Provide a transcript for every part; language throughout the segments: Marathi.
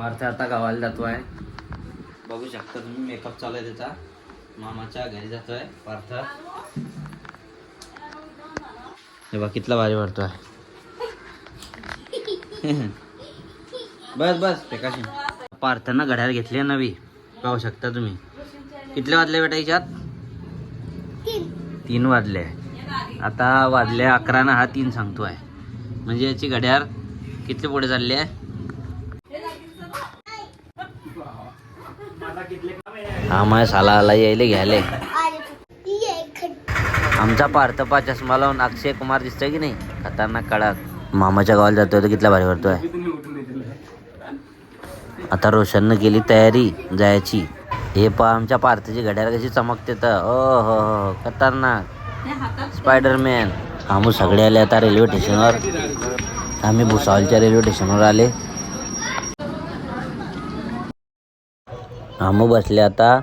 पार्थ आता गावाला जातो आहे बघू शकता तुम्ही मेकअप चालू आहे त्याचा. मामाच्या घरी जातोय पार्थ हे बघ कितला भारी भरतोय बस बस प्रकाशी. पार्थांना घड्याळ घेतली आहे नवी. पाहू शकता तुम्ही. कितले वाजले बेटा याच्यात तीन. वाजले. आता वाजले अकरा ना हा तीन सांगतो आहे म्हणजे याची घड्याळ किती पुढे चालली आहे? हा माय साला आला यायले घ्यायले. आमचा पार्थपा चष्मा लावून अक्षय कुमार दिसतोय की नाही? खतरनाक कडक. मामाच्या गावाला जातोय तर कितला भारी भरतोय आता रोशननं केली तयारी जायची. हे पहा आमच्या पार्थची घड्याळ कशी चमकते तर. ओ हो, हो हो खतरनाक. स्पायडरमॅन. आम्ही सगळे आले आता रेल्वे स्टेशनवर आम्ही भुसावलच्या रेल्वे स्टेशनवर आले. आम्ही बसले आता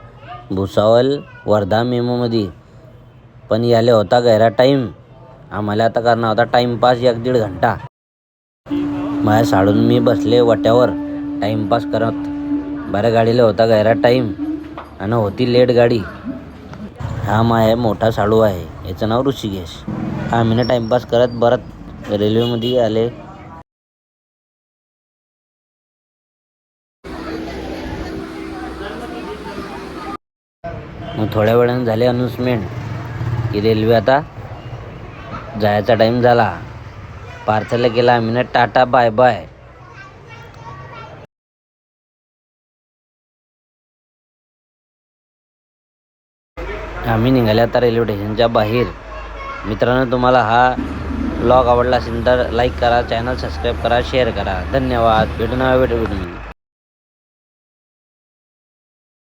भुसावल वर्धा मेमोमध्ये. पण याले होता गैरा टाईम. आम्हाला आता करणार होता टाईमपास एक दीड घंटा. माझ्या साडून मी बसले वट्यावर. टाईमपास करत. बऱ्या गाडीला होता गैरा टाईम. आणि होती लेट गाडी. हा माय मोठा साडू आहे. याचं नाव ऋषिकेश. आम्ही टाईमपास करत परत रेल्वेमध्ये आले. मग थोड्या वेळानं झाले अनाऊन्समेंट की रेल्वे आता जायचा टाईम झाला. पार्सलला केला आम्ही ना टाटा बाय बाय आम्ही निघाले आता रेल्वे स्टेशनच्या बाहेर. मित्रांनो तुम्हाला हा ब्लॉग आवडला असेल तर लाईक करा चॅनल सबस्क्राईब करा शेअर करा. धन्यवाद. भेटू नव्या